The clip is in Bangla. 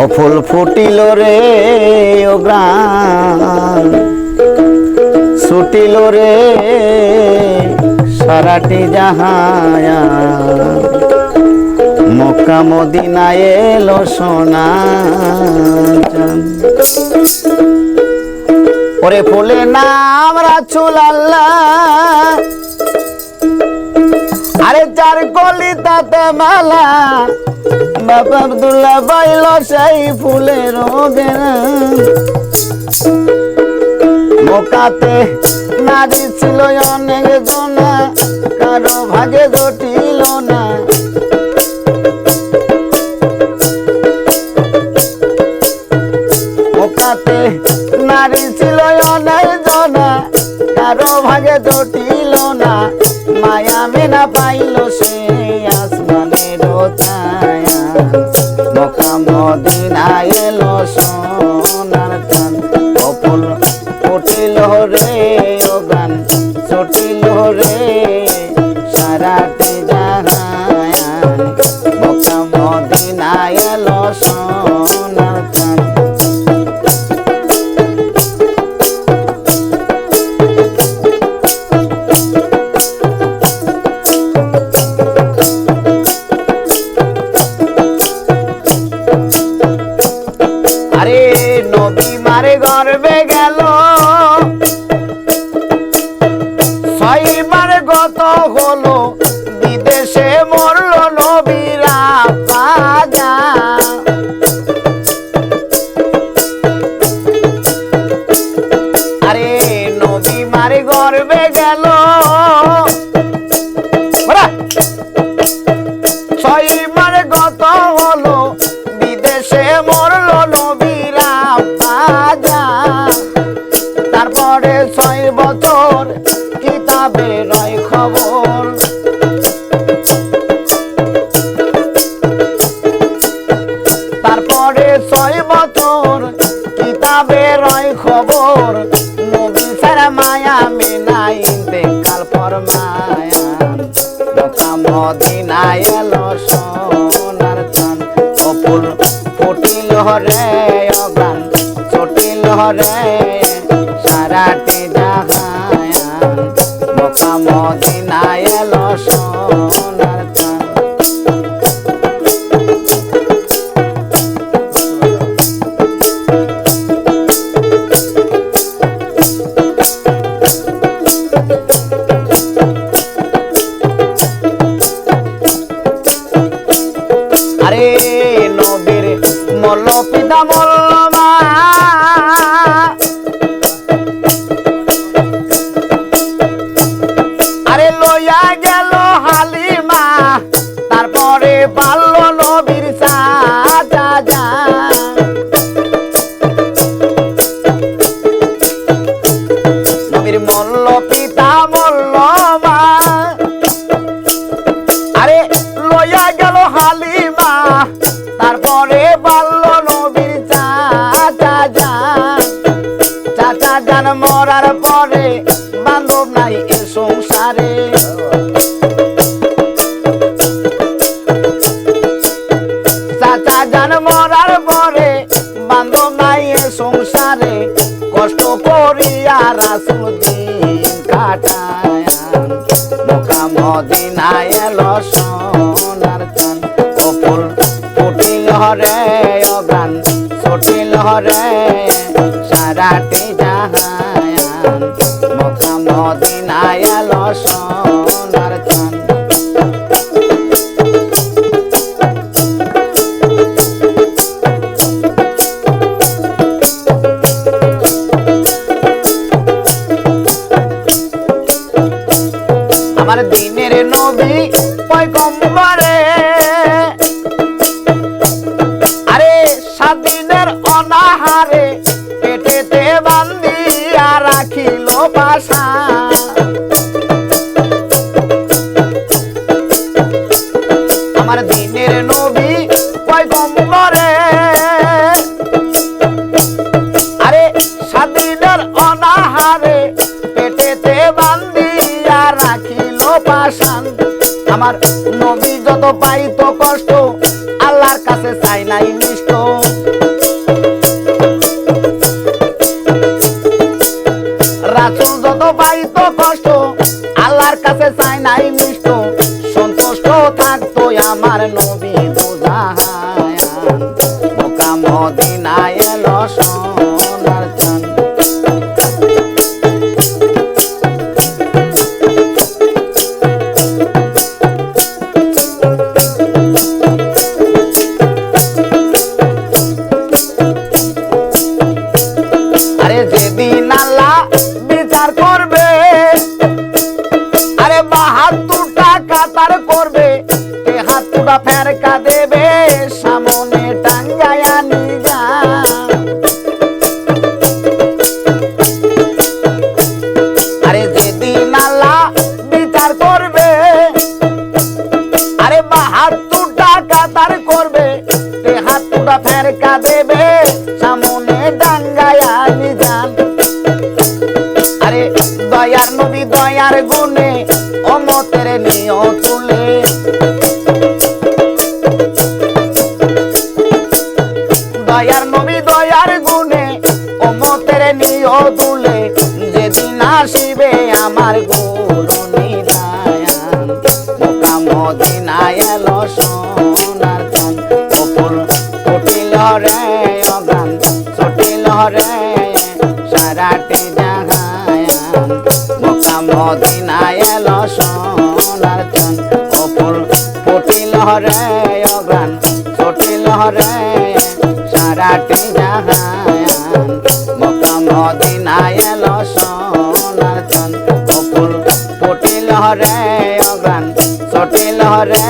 ও ফুল ফুটিল রে ও গ্রাম। ছুটিল রে সারাটি জাহায়া। মক্কা মদিনায় এলো সোনা। ওরে ফুলে নাম রাচুল আল্লাহ আরে চার কলি তাতে মালা। বাবা আব্দুল্লাহ বাইল সেই ফুলের মোকাতে নারী ছিল অনেক জনা, কারও ভাগে ঘটিল না। মোকাতে নারী ছিল অনেক জনা, কারও ভাগে জটিল না। মেনা পাইল সে আসমানের ছায়া। মকা মদিনা এলো গর্বে গেল। ছয়বার গত হলো, বিদেশে মরল নবীরা পাজা আরে নবী মারে গর্বে গেল! ছয়বার গত হলো, বিদেশে মরল তারপরে ছয় বছর, কিতাবে রয় খবর। নবী সারা মায়া মেনাই দেখাল পর মায়া। মদিনায় এলো সোনার চান অপুর ফুটিল রে অগান চটিল রে পিতা মল্লমা আরে লইয়া পরে বান্ধব নাই এ সংসারে। চাচা যান মরার পরে বান্ধব নাই এ সংসারে, কষ্ট করিয়া রাসুদ্দিন কাটায়ান মোকা মদিনায় এলো সোনার চান কপুল ফুটিল হরে অগান, ছুটিল হরে সারাটি পাশান আমার নবী যত পাইত কষ্ট, আল্লাহর কাছে চাই নাই মিষ্ট। রাসুল যত তো কষ্ট, আল্লাহর কাছে চাই নাই মিষ্ট। হাতুটা ফেরকা দেবে, সামনে নিজান আরে দয়ার নবী দয়ার গুণে অমতের নিয় তুলে। দয়ার নবী দয়ার গুণে অমতের নিয় তুলে। যেদিন আসিবে আমার গুরু নিরায়ান মোকা রে অগান ছুটিল রে সারাটি জাহায়ান। মোকা মদিনায় এলো সোনার চান অপুর ফুটিল রে অগান ছুটিল রে সারাটি জাহায়ান। মোকা মদিনায় এলো সোনার চান অপুর ফুটিল রে অগান ছুটিল রে